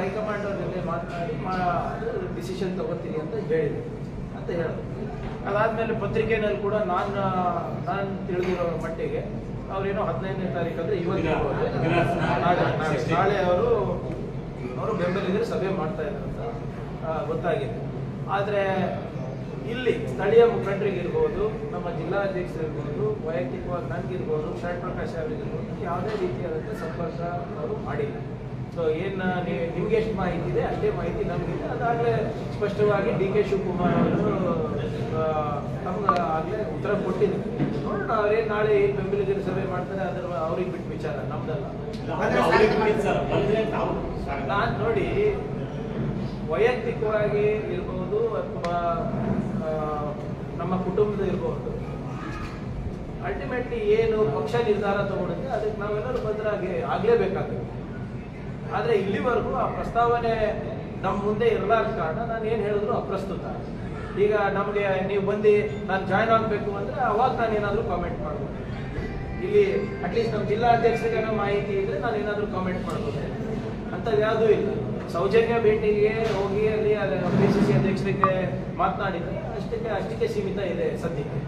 High command ಅವ್ರಿಗೆ ಮಾತನಾಡಿ decision ತಗೋತೀನಿ ಅಂತ ಹೇಳಿದೆ ಅಂತ ಹೇಳಿದೆ ಅದಾದಮೇಲೆ ಪತ್ರಿಕೆನಲ್ಲಿ ಕೂಡ ನಾನು ನಾನು ತಿಳಿದಿರೋ ಮಟ್ಟಿಗೆ ಅವರೇನೋ ಹದಿನೈದನೇ ತಾರೀಕು ಇವತ್ತು ಇವತ್ತು ನಾಳೆ ಅವರು ಅವರು ಬೆಂಬಲಿಗರು ಸಭೆ ಮಾಡ್ತಾ ಇದ್ದಾರೆ ಅಂತ ಗೊತ್ತಾಗಿದೆ. ಆದ್ರೆ ಇಲ್ಲಿ ಸ್ಥಳೀಯ ಮುಖಂಡರಿಗಿರ್ಬೋದು ನಮ್ಮ ಜಿಲ್ಲಾಧ್ಯಕ್ಷ ಇರ್ಬೋದು ವೈಯಕ್ತಿಕವಾಗಿ ನನಗಿರ್ಬೋದು ಶರಣ್ ಪ್ರಕಾಶ್ ಅವರಿಗಿರ್ಬೋದು ಯಾವುದೇ ರೀತಿಯಾದಂಥ ಸಂಪರ್ಕ ಅವರು ಮಾಡಿಲ್ಲ. ಸೊ ಏನು ನಿಮ್ಗೆ ಎಷ್ಟು ಮಾಹಿತಿ ಇದೆ? ಅಷ್ಟೇ ಮಾಹಿತಿ ನಮಗಿದೆ ಅದಾಗಲೇ ಸ್ಪಷ್ಟವಾಗಿ ಡಿ ಕೆ ಶಿವಕುಮಾರ್ ಅವರು ನಮ್ಗೆ ಆಗಲೇ ಉತ್ತರ ಕೊಟ್ಟಿದ್ರು. ನೋಡೋಣ ಅವ್ರೇನು ನಾಳೆ ಏನು ಬೆಂಬಲಿಗರು ಸಭೆ ಮಾಡ್ತಾರೆ ಅದ್ರ ಅವ್ರಿಗೆ ಬಿಟ್ಟು ವಿಚಾರ ನಮ್ದಲ್ಲ. ನಾನು ನೋಡಿ ವೈಯಕ್ತಿಕವಾಗಿ ಇರ್ಬೋದು ಅಥವಾ ನಮ್ಮ ಕುಟುಂಬದ ಇರ್ಬೋದು. ಅಲ್ಟಿಮೇಟ್ಲಿ ಏನು ಪಕ್ಷ ನಿರ್ಧಾರ ತಗೊಳುತ್ತೆ ಅದಕ್ಕೆ ನಾವೆಲ್ಲರೂ ಭದ್ರಾಗಿ ಆಗ್ಲೇಬೇಕಾಗ್ತದೆ. ಆದರೆ ಇಲ್ಲಿವರೆಗೂ ಆ ಪ್ರಸ್ತಾವನೆ ನಮ್ಮ ಮುಂದೆ ಇರಲಾರ್ದ ಕಾರಣ ನಾನು ಏನು ಹೇಳಿದ್ರು ಅಪ್ರಸ್ತುತ. ಈಗ ನಮಗೆ ನೀವು ಬಂದು ನಾನು ಜಾಯ್ನ್ ಆಗಬೇಕು ಅಂದರೆ ಅವಾಗ ನಾನು ಏನಾದರೂ ಕಾಮೆಂಟ್ ಮಾಡ್ಬೋದು. ಇಲ್ಲಿ ಅಟ್ಲೀಸ್ಟ್ ನಮ್ಮ ಜಿಲ್ಲಾಧ್ಯಕ್ಷರಿಗೆ ಏನೋ ಮಾಹಿತಿ ಇದ್ರೆ ನಾನು ಏನಾದರೂ ಕಾಮೆಂಟ್ ಮಾಡ್ಬೋದು. ಅಂಥದ್ದು ಯಾವುದೂ ಇಲ್ಲ. ಸೌಜನ್ಯ ಭೇಟಿಗೆ ಹೋಗಿ ಅಲ್ಲಿ ಪಿ ಸಿ ಸಿ ಅಧ್ಯಕ್ಷರಿಗೆ ಮಾತನಾಡಿದ್ರೆ ಅಷ್ಟಕ್ಕೆ ಅಷ್ಟಕ್ಕೆ ಸೀಮಿತ ಇದೆ ಸದ್ಯಕ್ಕೆ.